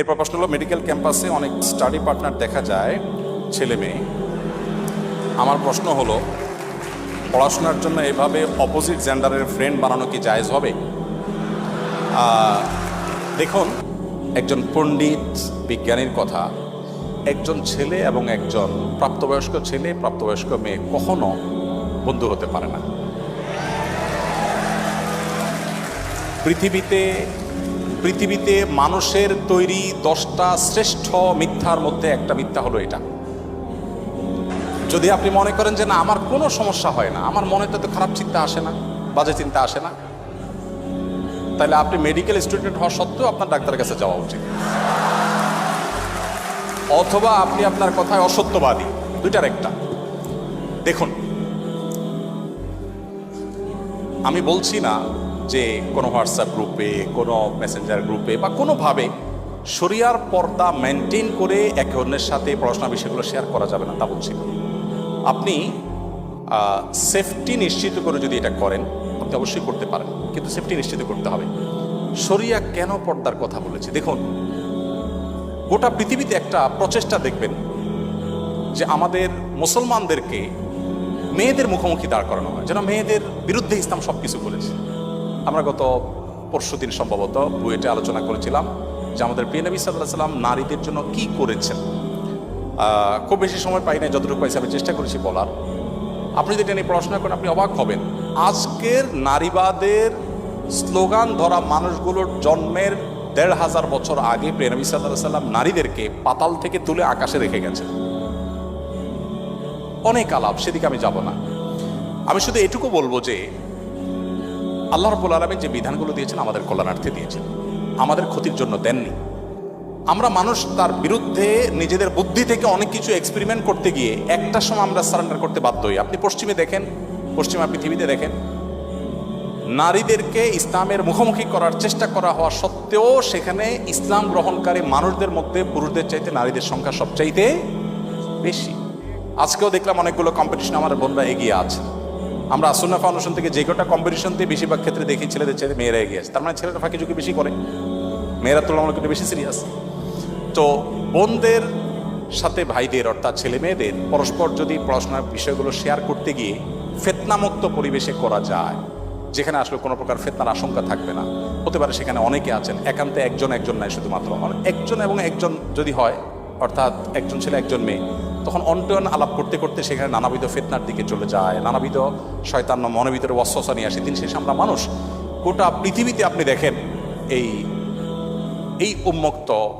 এরপর প্রশ্ন হলো মেডিকেল ক্যাম্পাসে অনেক স্টাডি পার্টনার দেখা যায়, ছেলে মেয়ে। আমার প্রশ্ন হলো, পড়াশোনার জন্য এভাবে অপোজিট জেন্ডারের ফ্রেন্ড বানানো কি জায়েজ হবে? দেখুন, একজন পণ্ডিত বিজ্ঞানীর কথা, একজন ছেলে এবং একজন প্রাপ্তবয়স্ক ছেলে, প্রাপ্তবয়স্ক মেয়ে কখনো বন্ধু হতে পারে না। পৃথিবীতে পৃথিবীতে মানুষের তৈরি দশটা শ্রেষ্ঠ মিথ্যার মধ্যে একটা মিথ্যা হলো এটা। যদি আপনি মনে করেন যে না, আমার কোনো সমস্যা হয় না, আমার মনে তো খারাপ চিন্তা আসে না, বাজে চিন্তা আসে না, তাহলে আপনি মেডিকেল স্টুডেন্ট হওয়া সত্ত্বেও আপনার ডাক্তারের কাছে যাওয়া উচিত। অথবা আপনি আপনার কথায় অসত্যবাদী, দুইটার একটা। দেখুন, আমি বলছি না যে কোনো হোয়াটসঅ্যাপ গ্রুপে কোনো মেসেঞ্জার গ্রুপে বা কোনোভাবে শরিয়ার পর্দা মেনটেন করে একে অন্যের সাথে পড়াশোনা বিষয়গুলো শেয়ার করা যাবে না, তা বলছি। আপনি সেফটি নিশ্চিত করে যদি এটা করেন, আপনি অবশ্যই করতে পারেন, কিন্তু সেফটি নিশ্চিত করতে হবে। শরিয়া কেন পর্দার কথা বলেছে? দেখুন, গোটা পৃথিবীতে একটা প্রচেষ্টা দেখবেন যে আমাদের মুসলমানদেরকে মেয়েদের মুখোমুখি দাঁড় করানো হয়, যেন মেয়েদের বিরুদ্ধে ইসলাম সব কিছু বলেছে। আমরা গত পরশু দিন সম্ভবত বুয়েটে আলোচনা করেছিলাম যে আমাদের প্রিয় নবী সাল্লাহ সাল্লাম নারীদের জন্য কি করেছেন। খুব বেশি সময় পাই না যতটুকু পাইছি আমি চেষ্টা করেছি বলার। আপনি যদি এটা নিয়ে পড়াশোনা করেন, আপনি অবাক হবেন। আজকের নারীবাদের স্লোগান ধরা মানুষগুলোর জন্মের দেড় হাজার বছর আগে প্রেনবী সাল্লাহ সাল্লাম নারীদেরকে পাতাল থেকে তুলে আকাশে রেখে গেছেন। অনেক আলাপ, সেদিকে আমি যাব না। আমি শুধু এটুকু বলব যে আল্লাহ রব্বুল আলমী যে বিধানগুলো দিয়েছেন আমাদের কল্যাণার্থে দিয়েছেন। আমাদের ক্ষতির জন্য দেননি। আমরা মানুষ তার বিরুদ্ধে নিজেদের বুদ্ধি থেকে অনেক কিছু এক্সপেরিমেন্ট করতে গিয়ে একটা সময় আমরা সারেন্ডার করতে বাধ্য হই। আপনি পশ্চিমে দেখেন, পশ্চিমা পৃথিবীতে দেখেন, নারীদেরকে ইসলামের মুখোমুখি করার চেষ্টা করা হওয়া সত্ত্বেও সেখানে ইসলাম গ্রহণকারী মানুষদের মধ্যে পুরুষদের চাইতে নারীদের সংখ্যা সবচাইতে বেশি। আজকেও দেখলাম অনেকগুলো কম্পিটিশন আমার বোনরা এগিয়ে আছে। আমরা আসুন্না ফাউন্ডেশন থেকে যে কটা কম্পিটিশন দিয়ে বেশিরভাগ ক্ষেত্রে দেখি ছেলেদের ছেলে মেয়েরা এগিয়ে আছে। তার মানে ছেলেরা ফাঁকি ঝুঁকি বেশি করে। মেয়েরা তুলনামূলক একটু বেশি সিরিয়াস তো বোনদের সাথে ভাইদের অর্থাৎ ছেলে মেয়েদের পরস্পর যদি পড়াশোনার বিষয়গুলো শেয়ার করতে গিয়ে ফেতনামুক্ত পরিবেশে করা যায়, যেখানে আসলে কোনো প্রকার ফেতনার আশঙ্কা থাকবে না, হতে পারে সেখানে অনেকে আছেন, একান্তে একজন একজন নাই শুধুমাত্র। একজন এবং একজন যদি হয়, অর্থাৎ একজন ছেলে, একজন মেয়ে তখন অন্টয়ন আলাপ করতে করতে সেখানে নানাবিধ ফেতনার দিকে চলে যায়, নানাবিধ শয়তান মনের ভিতরে ওয়াসওয়াসা নিয়ে আসে। দিন শেষে আমরা মানুষ। গোটা পৃথিবীতে আপনি দেখেন, এই এই উন্মুক্ত